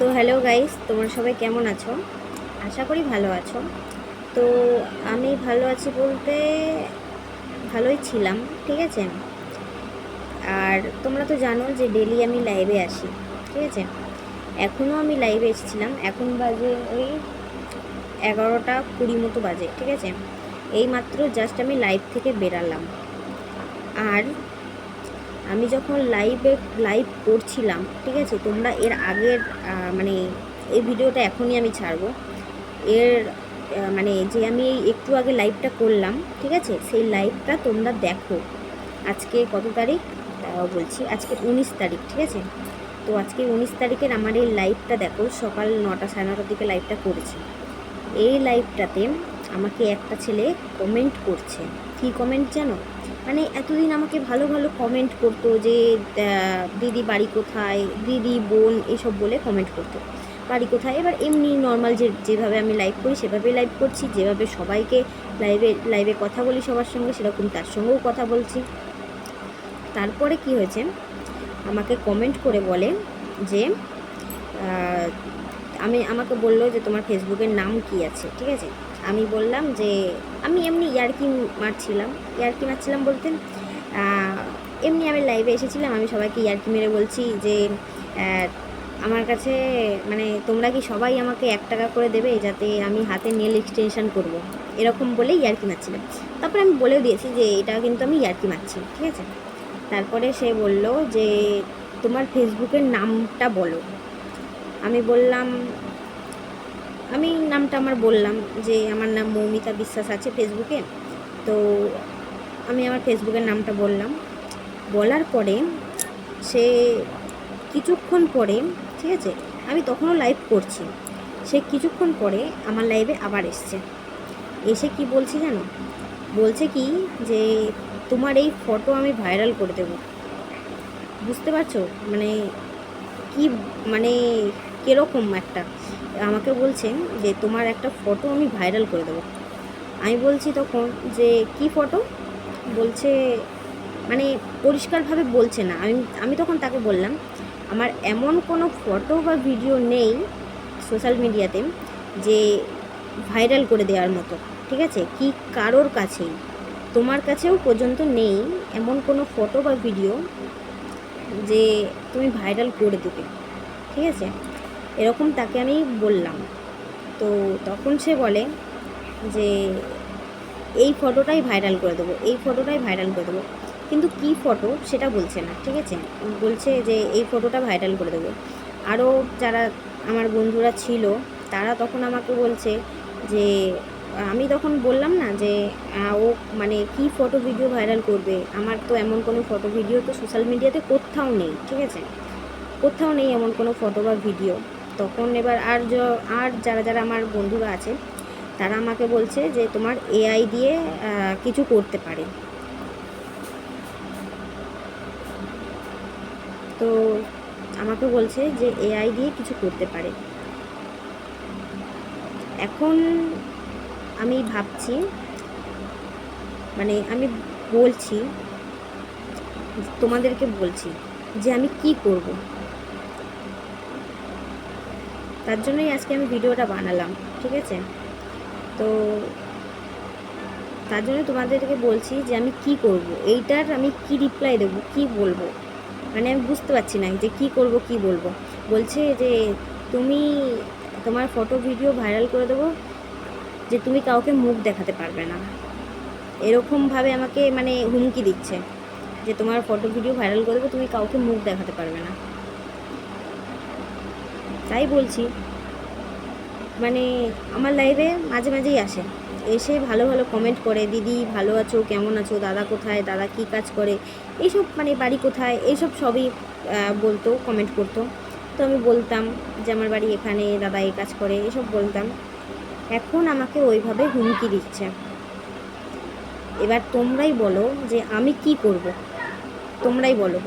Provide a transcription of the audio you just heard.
তো hello guys, তোমরা সবাই কেমন আছো? আশা করি ভালো আছো। তো আমি ভালো আছি বলতে ভালোই ছিলাম, ঠিক আছে? আর তোমরা তো জানো যে ডেলি আমি লাইভে আসি, ঠিক আছে? এখনও আমি লাইভে এসেছিলাম, এখন বাজে ওই এগারোটা কুড়ি মতো বাজে, ঠিক আছে? এই মাত্র জাস্ট আমি লাইভ থেকে বেরালাম। আর আমি যখন লাইভে লাইভ করছিলাম, ঠিক আছে? তোমরা এর আগের মানে এই ভিডিওটা এখনই আমি ছাড়বো। এর মানে যে আমি একটু আগে লাইভটা করলাম, ঠিক আছে? সেই লাইভটা তোমরা দেখো। আজকে কত তারিখ? তাও বলছি, আজকে উনিশ তারিখ, ঠিক আছে? তো আজকে উনিশ তারিখের আমার এই লাইভটা দেখো, সকাল নটা সাড়ে নটার দিকে লাইভটা করেছি। এই লাইভটাতে আমাকে একটা ছেলে কমেন্ট করছে। কী কমেন্ট জানো? মানে এতদিন আমাকে ভালো ভালো কমেন্ট করতো যে দিদি বাড়ি কোথায়, দিদি বোন এসব বলে কমেন্ট করতো। বাড়ি কোথায়? এবার এমনি নর্মাল যে, যেভাবে আমি লাইভ করি সেভাবেই লাইভ করছি। যেভাবে সবাইকে লাইভে লাইভে কথা বলি সবার সঙ্গে, সেরকম তার সঙ্গেও কথা বলছি। তারপরে কি হয়েছে? আমাকে কমেন্ট করে বলে যে আমি, আমাকে বলল যে তোমার ফেসবুকের নাম কি আছে? ঠিক আছে? আমি বললাম যে, আমি এমনি ইয়ার্কি মারছিলাম। ইয়ার্কি মারছিলাম বলতে এমনি আমি লাইভে এসেছিলাম, আমি সবাইকে ইয়ার্কি মেরে বলছি যে আমার কাছে মানে তোমরা কি সবাই আমাকে এক টাকা করে দেবে যাতে আমি হাতে নেল এক্সটেনশন করব? এরকম বলেই ইয়ার্কি মারছিলাম। তারপরে আমি বলেও দিয়েছি যে, এটা কিন্তু আমি ইয়ার্কি মারছি, ঠিক আছে? তারপরে সে বলল যে, তোমার ফেসবুকের নামটা বলো। আমি বললাম নামটা আমার বললাম যে আমার নাম মৌমিতা বিশ্বাস আছে ফেসবুকে। তো আমি আমার ফেসবুকের নামটা বললাম। বলার পরে সে কিছুক্ষণ পরে, ঠিক আছে, আমি তখনও লাইভ করছি। সে কিছুক্ষণ পরে আমার লাইভে আবার এসছে। এসে কি বলছি জানো? বলছে কি যে তোমার এই ফটো আমি ভাইরাল করে দেবো। বুঝতে পারছ? মানে কি মানে কীরকম একটা? আমাকে বলছেন যে তোমার একটা ফটো আমি ভাইরাল করে দেবো। আমি বলছি তখন যে, কি ফটো বলছে মানে পরিষ্কারভাবে বলছে না। আমি আমি তখন তাকে বললাম, আমার এমন কোনো ফটো বা ভিডিও নেই সোশ্যাল মিডিয়াতে যে ভাইরাল করে দেওয়ার মতো, ঠিক আছে? কি কারোর কাছেই? তোমার কাছেও পর্যন্ত নেই এমন কোনো ফটো বা ভিডিও যে তুমি ভাইরাল করে দেবে, ঠিক আছে? এরকম তাকে আমি বললাম। তো তখন সে বলে যে, এই ফটোটাই ভাইরাল করে দেবো, এই ফটোটাই ভাইরাল করে দেবো। কিন্তু কি ফটো সেটা বলছে না, ঠিক আছে? বলছে যে, এই ফটোটা ভাইরাল করে দেবো। আরও যারা আমার বন্ধুরা ছিল, তারা তখন আমাকে বলছে যে, আমি তখন বললাম না যে ও মানে কি ফটো ভিডিও ভাইরাল করবে? আমার তো এমন কোনো ফটো ভিডিও তো সোশ্যাল মিডিয়াতে কোথাও নেই, ঠিক আছে? কোথাও নেই এমন কোনো ফটো বা ভিডিও। তখন এবার আর আর যারা যারা আমার বন্ধুরা আছে, তারা আমাকে বলছে যে তোমার এআই দিয়ে কিছু করতে পারে। তো আমাকে বলছে যে এআই দিয়ে কিছু করতে পারে। এখন আমি ভাবছি মানে আমি বলছি, তোমাদেরকে বলছি যে আমি কি করব। তার জন্যই আজকে আমি ভিডিওটা বানালাম, ঠিক আছে? তো তার জন্য তোমাদেরকে বলছি যে আমি কি করব? এইটার আমি কি রিপ্লাই দেবো, কি বলব? মানে আমি বুঝতে পারছি না যে কি করব, কি বলব? বলছে যে তুমি তোমার ফটো ভিডিও ভাইরাল করে দেবো, যে তুমি কাউকে মুখ দেখাতে পারবে না। এরকমভাবে আমাকে মানে হুমকি দিচ্ছে যে তোমার ফটো ভিডিও ভাইরাল করে দেবো, তুমি কাউকে মুখ দেখাতে পারবে না। তাই বলছি। মানে আমার লাইভে মাঝে মাঝেই আসে। এসে ভালো ভালো কমেন্ট করে, দিদি, ভালো আছো? কেমন আছো? দাদা কোথায়? দাদা কী কাজ করে? এইসব মানে বাড়ি কোথায়? এইসব সবই বলতো কমেন্ট করতো। তো আমি বলতাম যে, আমার বাড়ি এখানে, দাদা এই কাজ করে। এসব বলতাম। এখন আমাকে ওইভাবে হুমকি দিচ্ছে। এবার তোমরাই বলো যে, আমি কি করব? তোমরাই বলো।